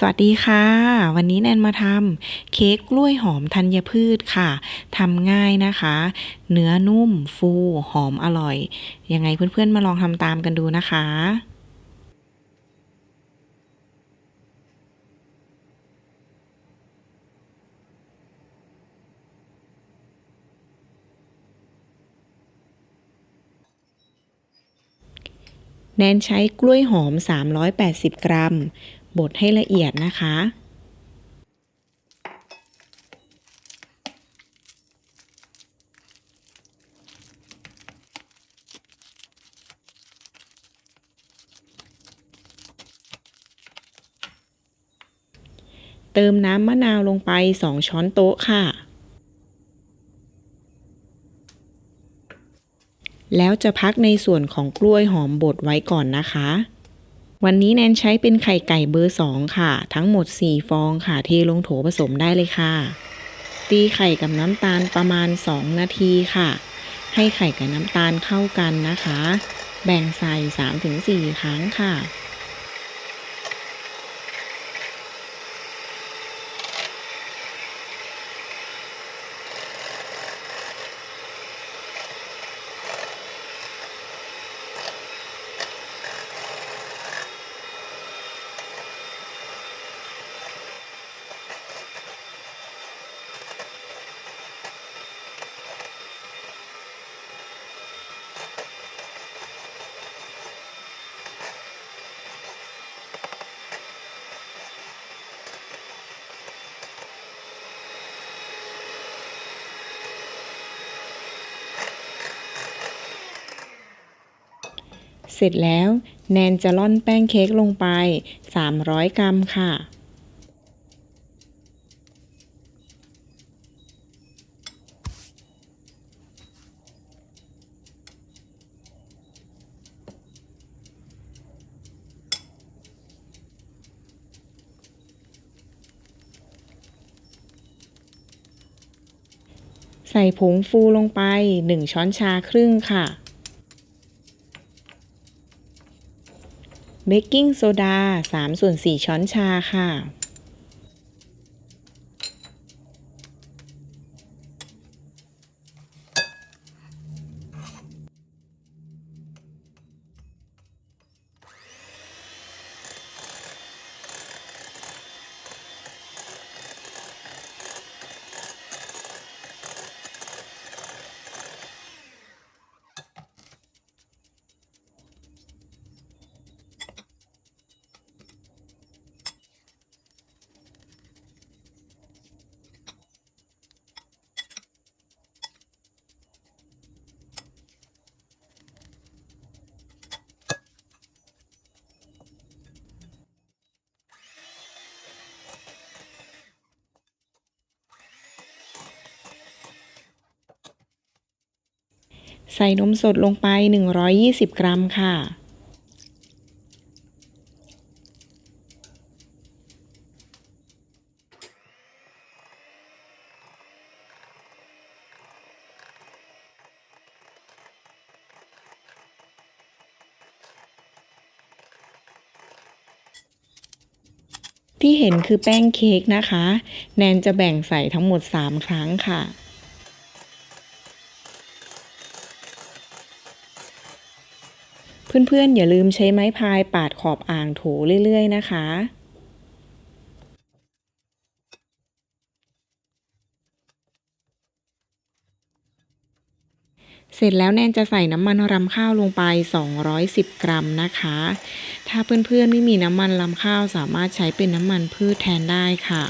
สวัสดีค่ะ วันนี้แนนมาทำเค้กกล้วยหอมธัญพืชค่ะทำง่ายนะคะ เนื้อนุ่มฟูหอมอร่อย ยังไงเพื่อนๆมาลองทำตามกันดูนะคะแนนใช้กล้วยหอม 380 กรัม บดให้ละเอียดนะคะ เติมน้ำมะนาวลงไป 2 ช้อนโต๊ะค่ะแล้วจะพักในส่วนของกล้วยหอมบดไว้ก่อนนะคะ วันนี้แนนใช้เป็นไข่ไก่เบอร์ 2 ค่ะ ทั้งหมด 4 ฟองค่ะ เทลงโถผสมได้เลยค่ะ ตีไข่กับน้ำตาลประมาณ 2 นาทีค่ะ ให้ไข่กับน้ำตาลเข้ากันนะคะ แบ่งใส่ 3-4 ครั้งค่ะ เสร็จแล้วแนนจะร่อนแป้งเค้กลงไป 300 กรัมค่ะ ใส่ผงฟูลงไป 1 ช้อนชาครึ่งค่ะ เบกกิ้งโซดา3ส่วน4ช้อนชาค่ะ ใส่นมสดลงไป 120 กรัมค่ะ ที่เห็นคือแป้งเค้กนะคะ แนนจะแบ่งใส่ทั้งหมด 3 ครั้งค่ะ เพื่อนๆ อย่าลืมใช้ไม้พายปาดขอบอ่างโถเรื่อยๆ นะคะ เสร็จแล้วแนนจะใส่น้ำมันรำข้าวลงไป 210 กรัมนะคะ ถ้าเพื่อนๆ ไม่มีน้ำมันรำข้าวสามารถใช้เป็นน้ำมันพืชแทนได้ค่ะ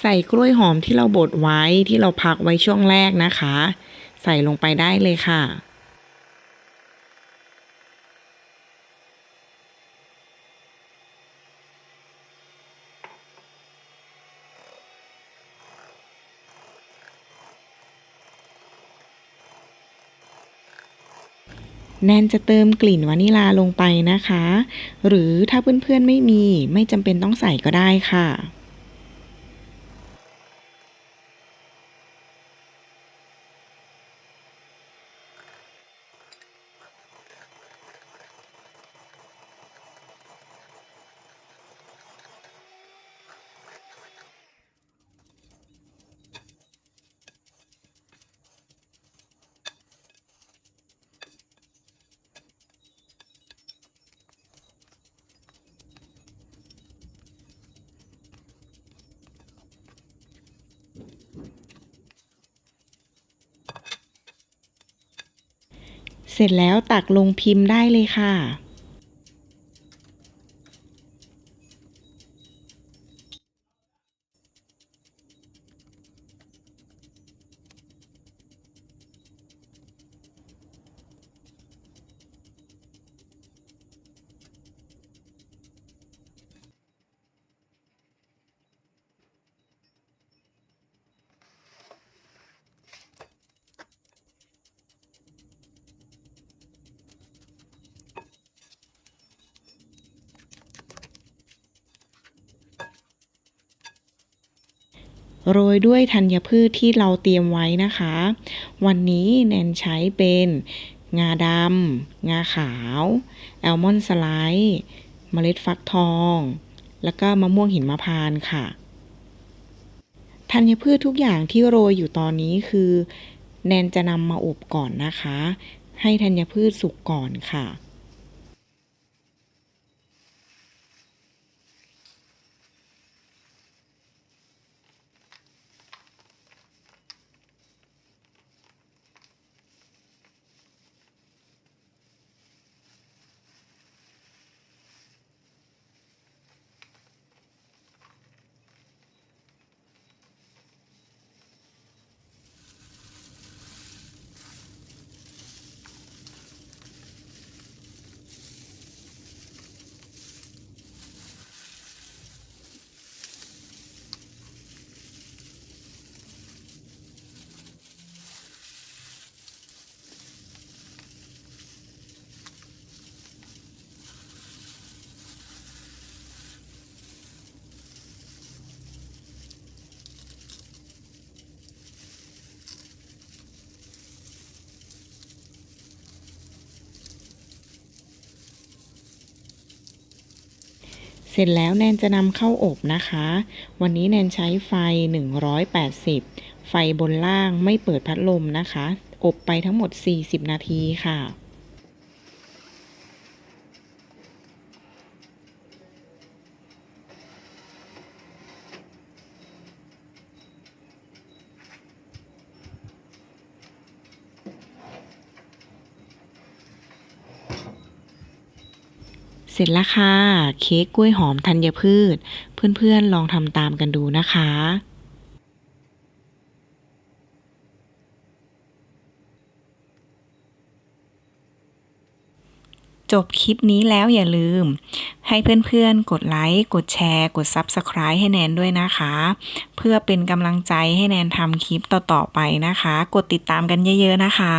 ใส่กล้วยหอมที่เราบดไว้ที่เราพักไว้ช่วงแรกนะคะ ใส่ลงไปได้เลยค่ะ แนนจะเติมกลิ่นวานิลาลงไปนะคะ หรือถ้าเพื่อนๆไม่มีไม่จำเป็นต้องใส่ก็ได้ค่ะ เสร็จแล้วตักลงพิมพ์ได้เลยค่ะ โรยด้วยธัญพืชที่เราเตรียมไว้นะคะ วันนี้แนนใช้เป็นงาดำ งาขาว แอลมอนด์สไลด์เมล็ดฟักทอง แล้วก็มะม่วงหินมะพร้านค่ะ ธัญพืชทุกอย่างที่โรยอยู่ตอนนี้คือ แนนจะนำมาอบก่อนนะคะ ให้ธัญพืชสุกก่อนค่ะ ร็จแล้วแนนจะนำเข้าอบนะคะ วันนี้แนนใช้ไฟ 180 ไฟบนล่างไม่เปิดพัดลมนะคะ อบไปทั้งหมด 40 นาทีค่ะ สร็จแล้วค่ะ เค้กกล้วยหอมธัญพืช เพื่อนๆลองทำตามกันดูนะคะจบคลิปนี้แล้วอย่าลืม ให้เพื่อนๆ กดไลค์ กดแชร์ กด Subscribe ให้แนนด้วยนะคะ เพื่อเป็นกำลังใจให้แนนทำคลิปต่อๆไปนะคะ กดติดตามกันเยอะๆนะคะ